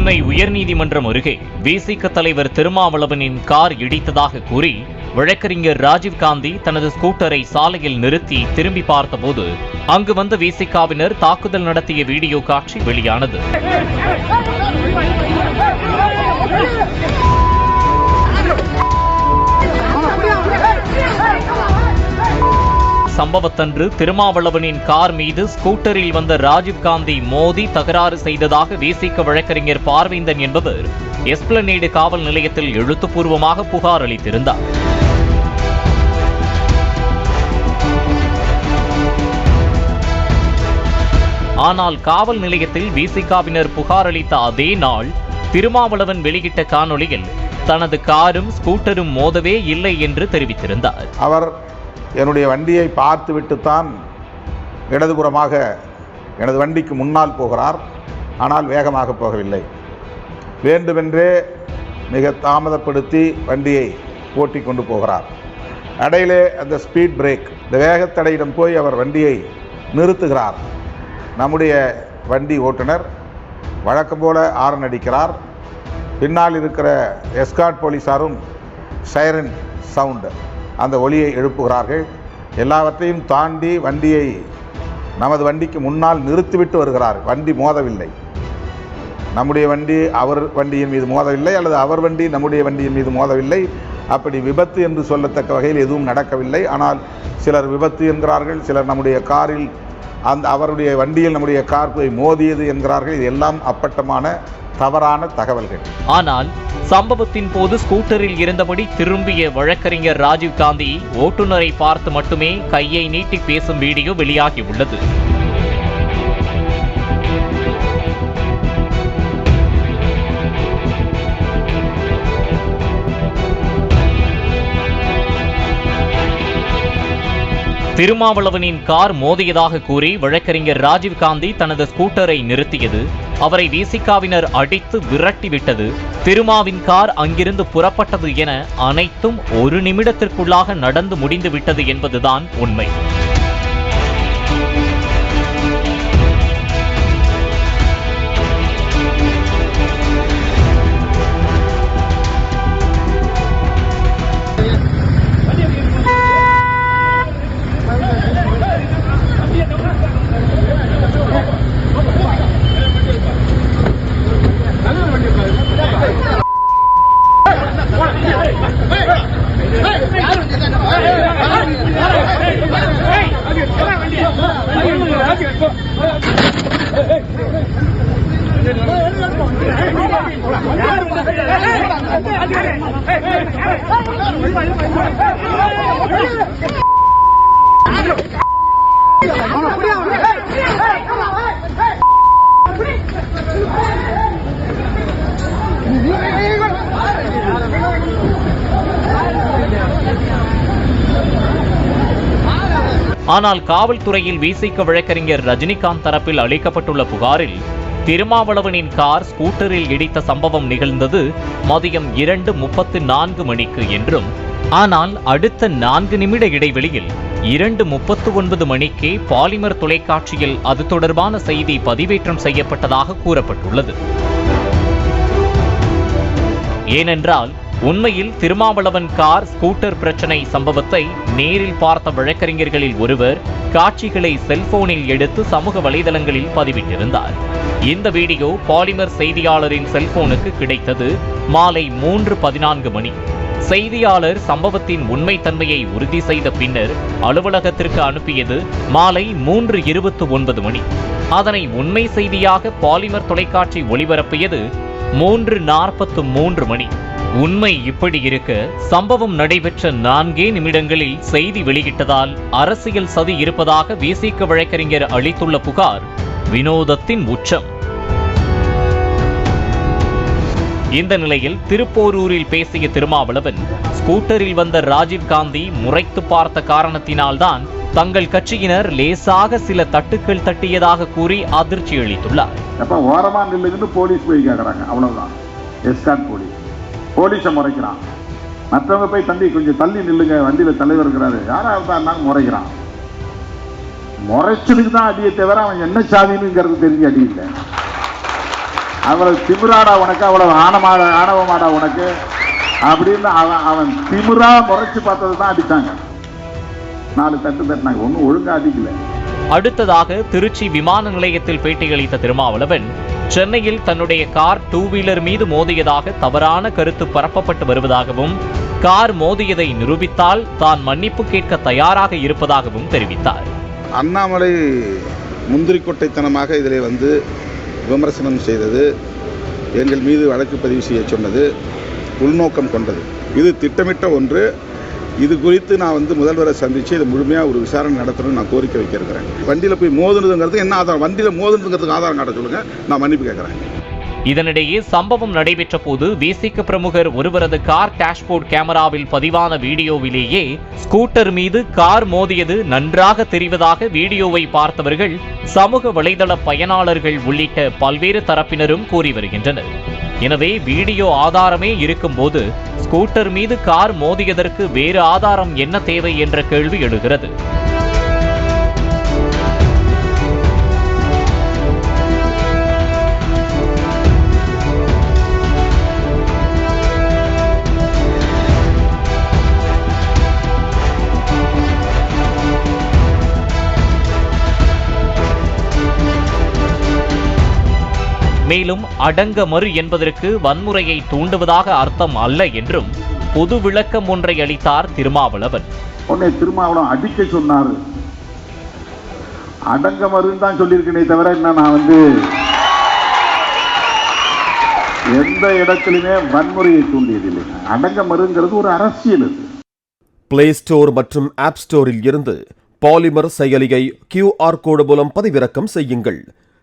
சென்னை உயர்நீதிமன்றம் அருகே விசிக தலைவர் திருமாவளவனின் கார் இடித்ததாக கூறி வழக்கறிஞர் ராஜீவ்காந்தி தனது ஸ்கூட்டரை சாலையில் நிறுத்தி திரும்பி பார்த்தபோது அங்கு வந்த விசிகாவினர் தாக்குதல் நடத்திய வீடியோ காட்சி வெளியானது. சம்பவத்தன்று திருமாவளவனின் கார் மீது ஸ்கூட்டரில் வந்த ராஜீவ்காந்தி மோதி தகராறு செய்ததாக விசிக வழக்கறிஞர் பார்வேந்தன் என்பவர் எஸ்பிளனேடு காவல் நிலையத்தில் எழுத்துப்பூர்வமாக புகார் அளித்திருந்தார். ஆனால் காவல் நிலையத்தில் விசிகாவினர் புகார் அளித்த அதே நாள் திருமாவளவன் வெளியிட்ட காணொளியில் தனது காரும் ஸ்கூட்டரும் மோதவே இல்லை என்று தெரிவித்திருந்தார். அவர் என்னுடைய வண்டியை பார்த்துவிட்டுத்தான் இடதுபுறமாக எனது வண்டிக்கு முன்னால் போகிறார். ஆனால் வேகமாக போகவில்லை. வேண்டுமென்றே மிக தாமதப்படுத்தி வண்டியை ஓட்டி கொண்டு போகிறார். இடையிலே அந்த ஸ்பீட் பிரேக் இந்த வேகத்தடையிடம் போய் அவர் வண்டியை நிறுத்துகிறார். நம்முடைய வண்டி ஓட்டுநர் வழக்கம் போல ஆரன் அடிக்கிறார். பின்னால் இருக்கிற எஸ்கார்ட் போலீஸாரும் சைரன் சவுண்டு அந்த ஒலியை எழுப்புகிறார்கள். எல்லாவற்றையும் தாண்டி வண்டியை நமது வண்டிக்கு முன்னால் நிறுத்திவிட்டு வருகிறார் வண்டி மோதவில்லை. நம்முடைய வண்டி அவர் வண்டியின் மீது மோதவில்லை அல்லது அவர் வண்டி நம்முடைய வண்டியின் மீது மோதவில்லை. அப்படி விபத்து என்று சொல்லத்தக்க வகையில் எதுவும் நடக்கவில்லை. ஆனால் சிலர் விபத்து என்கிறார்கள். சிலர் நம்முடைய காரில் அந்த அவருடைய வண்டியில் நம்முடைய கார் போய் மோதியது என்கிறார்கள். இது எல்லாம் அப்பட்டமான தவறான தகவல்கள். ஆனால் சம்பவத்தின் போது ஸ்கூட்டரில் இருந்தபடி திரும்பிய வழக்கறிஞர் ராஜீவ் காந்தி ஓட்டுநரை பார்த்து மட்டுமே கையை நீட்டி பேசும் வீடியோ வெளியாகியுள்ளது திருமாவளவனின் கார் மோதியதாக கூறி வழக்கறிஞர் ராஜீவ்காந்தி தனது ஸ்கூட்டரை நிறுத்தியது. அவரை விசிகாவினர் அடித்து விரட்டிவிட்டது. திருமாவின் கார் அங்கிருந்து புறப்பட்டது என அனைத்தும் ஒரு நிமிடத்திற்குள்ளாக நடந்து முடிந்துவிட்டது என்பதுதான் உண்மை. ஆனால் காவல்துறையில் விசிக வழக்கறிஞர் ரஜினிகாந்த் தரப்பில் அளிக்கப்பட்டுள்ள புகாரில் திருமாவளவனின் கார் ஸ்கூட்டரில் இடித்த சம்பவம் நிகழ்ந்தது மதியம் இரண்டு முப்பத்து நான்கு மணிக்கு என்றும் ஆனால் அடுத்த நான்கு நிமிட இடைவெளியில் இரண்டு முப்பத்து ஒன்பது மணிக்கே பாலிமர் தொலைக்காட்சியில் அது தொடர்பான செய்தி பதிவேற்றம் செய்யப்பட்டதாக கூறப்பட்டுள்ளது. ஏனென்றால் உண்மையில் திருமாவளவன் கார் ஸ்கூட்டர் பிரச்சனை சம்பவத்தை நேரில் பார்த்த வழக்கறிஞர்களில் ஒருவர் காட்சிகளை செல்போனில் எடுத்து சமூக வலைதளங்களில் பதிவிட்டிருந்தார். இந்த வீடியோ பாலிமர் செய்தியாளரின் செல்போனுக்கு கிடைத்தது மாலை மூன்று பதினான்கு மணி. செய்தியாளர் சம்பவத்தின் உண்மைத்தன்மையை உறுதி செய்த பின்னர் அலுவலகத்திற்கு அனுப்பியது மாலை மூன்று இருபத்து ஒன்பது மணி. அதனை உண்மை செய்தியாக பாலிமர் தொலைக்காட்சி ஒளிபரப்பியது மூன்று நாற்பத்து மூன்று மணி. உண்மை இப்படி இருக்க. சம்பவம் நடைபெற்ற நான்கே நிமிடங்களில் செய்தி வெளியிட்டதால் அரசியல் சதி இருப்பதாக விசிக வழக்கறிஞர் அளித்துள்ள புகார் வினோதத்தின் உச்சம். இந்த நிலையில் திருப்போரூரில் பேசிய திருமாவளவன் ஸ்கூட்டரில் வந்த ராஜீவ்காந்தி முறைத்து பார்த்த காரணத்தினால்தான் தங்கள் கட்சியினர் லேசாக சில தட்டுக்கள் தட்டியதாக கூறி அதிர்ச்சி அளித்துள்ளார். நில்லுங்கன்னு போலீஸ் போய் கேட்குறாங்க அவ்வளவுதான். போலீஸ். போலீஸை முறைக்கிறான். மற்றவங்க போய் தம்பி கொஞ்சம் தள்ளி நில்லுங்க வண்டியில் தலைவர் இருக்கிறாரு. யாராக இருந்தாலும் முறைக்கிறான். முறைச்சதுக்கு தான் அடியை தவிர அவன் என்ன சாதினுங்கிறது தெரிஞ்சு அடி இல்லை. அவ்வளவு திமிராடா உனக்கு அவ்வளவு ஆணமாடா ஆணவமாடா உனக்கு. அப்படின்னு அவன் அவன் திமிரா முறைச்சு பார்த்தது தான் அடித்தாங்க நாலு தட்டு தட்டினாங்க. ஒன்றும் ஒழுங்காக அடிக்கல. அடுத்ததாக திருச்சி விமான நிலையத்தில் பேட்டியளித்த திருமாவளவன் சென்னையில் தன்னுடைய கார் டூ வீலர் மீது மோதியதாக தவறான கருத்து பரப்பப்பட்டு வருவதாகவும் கார் மோதியதை நிரூபித்தால் தான் மன்னிப்பு கேட்க தயாராக இருப்பதாகவும் தெரிவித்தார். அண்ணாமலை முந்திரிக்கொட்டைத்தனமாக இதில் இதிலே வந்து விமர்சனம் செய்தது எங்கள் மீது வழக்கு பதிவு செய்ய சொன்னது உள்நோக்கம் கொண்டது. இது திட்டமிட்ட ஒன்று. இது குறித்து நான் வந்து முதல்வரை சந்தித்து இதை முழுமையாக ஒரு விசாரணை நடத்தணும்னு நான் கோரிக்கை வைக்கிறேன். வண்டியில் போய் மோதுனதுங்கிறது என்ன ஆதாரம்? வண்டியில் மோதுனதுங்கிறதுக்கு ஆதாரம் காட்ட சொல்லுங்கள் நான் மன்னிப்பு கேட்குறேன் இதனிடையே சம்பவம் நடைபெற்ற போது விசிக பிரமுகர் ஒருவரது கார் டேஷ்போர்ட் கேமராவில் பதிவான வீடியோவிலேயே ஸ்கூட்டர் மீது கார் மோதியது நன்றாக தெரிவதாக வீடியோவை பார்த்தவர்கள் சமூக வலைதள பயனாளர்கள் உள்ளிட்ட பல்வேறு தரப்பினரும் கூறி வருகின்றனர். எனவே வீடியோ ஆதாரமே இருக்கும்போது ஸ்கூட்டர் மீது கார் மோதியதற்கு வேறு ஆதாரம் என்ன தேவை என்ற கேள்வி எழுகிறது. மேலும் அடங்க மறு என்பதற்கு வன்முறையை தூண்டுவதாக அர்த்தம் அல்ல என்றும் பொது விளக்கம் ஒன்றை அளித்தார் திருமாவளவன். உன்னை திருமாவளம் அடிக்க சொன்னாரு. அடங்க மருன்னு தான் சொல்லியிருக்கேனே தவிர என்ன நான் வந்து எந்த இடத்திலுமே வன்முறையை தூண்டியதில்லை. அடங்க மருங்கிறது ஒரு அரசியல் அது. பிளே ஸ்டோர் மற்றும் ஆப் ஸ்டோரில் இருந்து பாலிமர் செயலியை கியூஆர் கோடு மூலம் பதிவிறக்கம் செய்யுங்கள்.